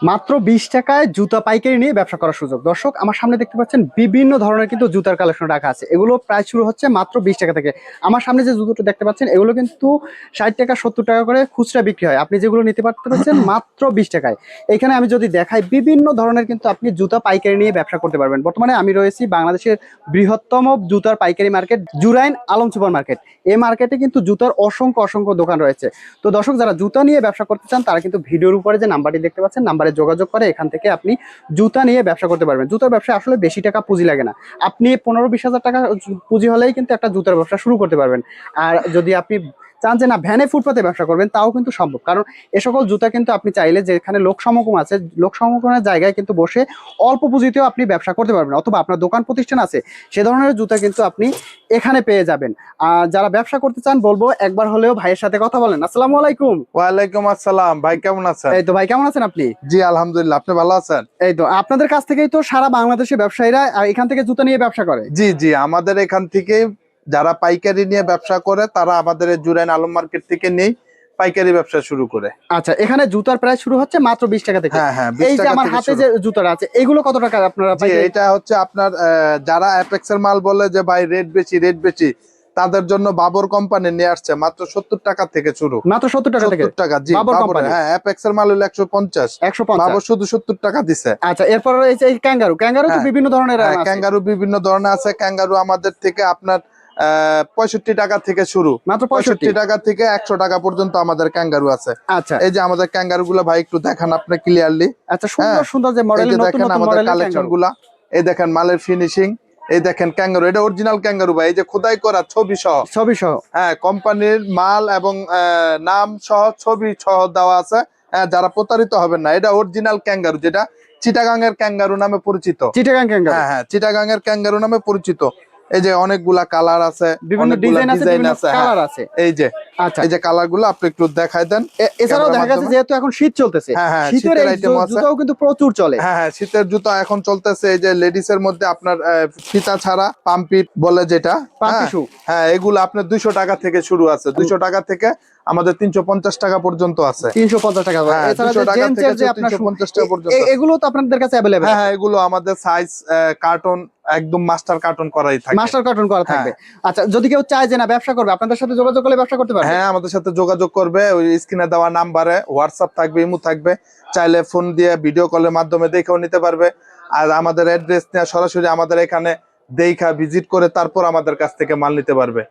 মাত্র বিশ টাকায় জুতা পাইকারি নিয়ে ব্যবসা করার সুযোগ। দর্শক আমার সামনে দেখতে পাচ্ছেন বিভিন্ন ধরনের কিন্তু জুতার কালেকশন রাখা আছে। এগুলো প্রায় শুরু হচ্ছে মাত্র বিশ টাকা থেকে। আমার সামনে যে জুতোটা দেখতে পাচ্ছেন এগুলো কিন্তু ষাট টাকা সত্তর টাকা করে খুচরা বিক্রি হয়। আপনি যেগুলো নিতে পারতে পারছেন মাত্র বিশ টাকায়। এখানে আমি যদি দেখাই বিভিন্ন ধরনের কিন্তু আপনি জুতা পাইকারি নিয়ে ব্যবসা করতে পারবেন। বর্তমানে আমি রয়েছি বাংলাদেশের বৃহত্তম জুতার পাইকারি market Jurain Alam super market. এই মার্কেটে কিন্তু জুতার অসংখ্য অসংখ্য দোকান রয়েছে। তো দর্শক যারা জুতা নিয়ে ব্যবসা করতে চান তারা কিন্তু ভিডিওর উপরে যে নাম্বারটি দেখতে পাচ্ছেন নাম্বারে যোগাযোগ করে এখান থেকে আপনি জুতা নিয়ে ব্যবসা করতে পারবেন। জুতার ব্যবসায় আসলে বেশি টাকা পুঁজি লাগে না। আপনি পনেরো বিশ হাজার টাকা পুঁজি হলেই কিন্তু একটা জুতার ব্যবসা শুরু করতে পারবেন। আর যদি আপনি চান যে না ভ্যানে ফুটপাতে ব্যবসা করবেন তাও কিন্তু সম্ভব। কারণ এ সকল জুতা কিন্তু আপনি চাইলে যেখানে লোক সমাগম আছে লোক সমাগমের জায়গায় কিন্তু বসে অল্প পুঁজিতেও আপনি ব্যবসা করতে পারবেন। অথবা আপনার দোকান প্রতিষ্ঠান আছে সে ধরনের জুতা কিন্তু আপনি এখানে পেয়ে যাবেন। আর যারা ব্যবসা করতে চান বলব একবার হলেও ভাইয়ের সাথে কথা বলেন। আসসালামু আলাইকুম। ওয়ালাইকুম আসসালাম। ভাই কেমন আছেন? এই তো ভাই কেমন আছেন আপনি? জি আলহামদুলিল্লাহ। আপনি ভালো আছেন? এই তো আপনাদের কাছ থেকেই তো সারা বাংলাদেশের ব্যবসায়ীরা এখান থেকে জুতা নিয়ে ব্যবসা করে? জি জি আমাদের এখান থেকে যারা পাইকারি নিয়ে ব্যবসা করে তারা আমাদের জুরাইন আলম মার্কেট থেকে নেই পাইকারি ব্যবসা শুরু করে। আচ্ছা এখানে জুতার প্রাইস শুরু হচ্ছে মাত্র বিশ টাকা থেকে। হ্যাঁ হ্যাঁ এই যে আমার হাতে যে জুতাটা আছে এগুলো কত টাকা আপনারা এটা হচ্ছে আপনার যারা অ্যাপেক্সের মাল বলে যে ভাই রেট বেশি রেট বেশি তাদের জন্য বাবর কোম্পানি নিয়ে আসছে মাত্র সত্তর টাকা থেকে শুরু। মাত্র সত্তর টাকা থেকে? টাকা জি বাবর? হ্যাঁ অ্যাপেক্সের মাল হলো একশো পঞ্চাশ। একশো বাবর শুধু সত্তর টাকা দিছে। আচ্ছা এরপর এই ক্যাঙ্গারু ক্যাঙ্গারু তো বিভিন্ন ধরনের। ক্যাঙ্গারু বিভিন্ন ধরনের আছে। ক্যাঙ্গারু আমাদের থেকে আপনার পঁয়ষট্টি টাকা থেকে শুরু। মাত্র পঁয়ষট্টি? টাকা থেকে একশো টাকা পর্যন্ত আমাদের ক্যাঙ্গারু আছে। আচ্ছা। এই যে আমাদের ক্যাঙ্গারু গুলো ভাই একটু দেখান আপনি ক্লিয়ারলি আচ্ছা সুন্দর হ্যাঁ, সুন্দর যে মডেল দেখেন আমাদের কালেকশনগুলা। এই দেখেন মালের ফিনিশিং এই দেখেন ক্যাঙ্গারু এটা অরিজিনাল ক্যাঙ্গারু ভাই এই যে খোদাই করা ছবি সহ। ছবি সহ। হ্যাঁ কোম্পানির মাল এবং নাম সহ ছবি সহ দেওয়া আছে। হ্যাঁ, যারা প্রতারিত হবেন না এটা অরিজিনাল ক্যাঙ্গারু যেটা চিটাগাং এর ক্যাঙ্গারু নামে পরিচিত। চিটাগাং ক্যাঙ্গারু হ্যাঁ হ্যাঁ চিটাগাং এর ক্যাঙ্গারু নামে পরিচিত। এই যে অনেকগুলা কালার আছে বিভিন্ন ডিজাইন আছে বিভিন্ন হ্যাঁ। কালার আছে। এই যে আচ্ছা। এই যে কালারগুলো আপনি একটু দেখাই দেন। এছাড়াও দেখা যাচ্ছে যেহেতু এখন শীত চলতেছে হ্যাঁ হ্যাঁ শীতের আইটেম আছে। জুতাও কিন্তু প্রচুর চলে। হ্যাঁ হ্যাঁ শীতের জুতো এখন চলতেছে এই যে লেডিস এর মধ্যে আপনার ফিতা ছাড়া পাম্পিট বলে যেটা পাম্পি হ্যাঁ, শু হ্যাঁ এগুলো আপনার দুইশো টাকা থেকে শুরু আছে দুইশো টাকা থেকে আমাদের তিনশো পঞ্চাশ টাকা পর্যন্ত আছে। তিনশো পঞ্চাশ টাকা। হ্যাঁ, এছাড়া 200 যে টাকা জেন্টসের থেকে যে আপনার শু- 350 টাকা এ- পর্যন্ত। এ- এগুলো তো আপনাদের কাছে হ্যাঁ হ্যাঁ এগুলো আমাদের সাইজ কার্টন একদম মাস্টার কার্টন করাই থাকে। মাস্টার কার্টুন করা থাকবে। আচ্ছা যদি কেউ চায় যে না ব্যবসা করবে আপনাদের সাথে যোগাযোগ করলে ব্যবসা করতে পারবে? হ্যাঁ আমাদের সাথে যোগাযোগ করবে ওই স্ক্রিনে দেওয়া নাম্বারে হোয়াটসঅ্যাপ থাকবে ইমো থাকবে। চাইলে ফোন দিয়ে ভিডিও কলের মাধ্যমে দেখেও নিতে পারবে। আর আমাদের অ্যাড্রেস নিয়ে সরাসরি আমাদের এখানে দেখা ভিজিট করে তারপর আমাদের কাছ থেকে মাল নিতে পারবে।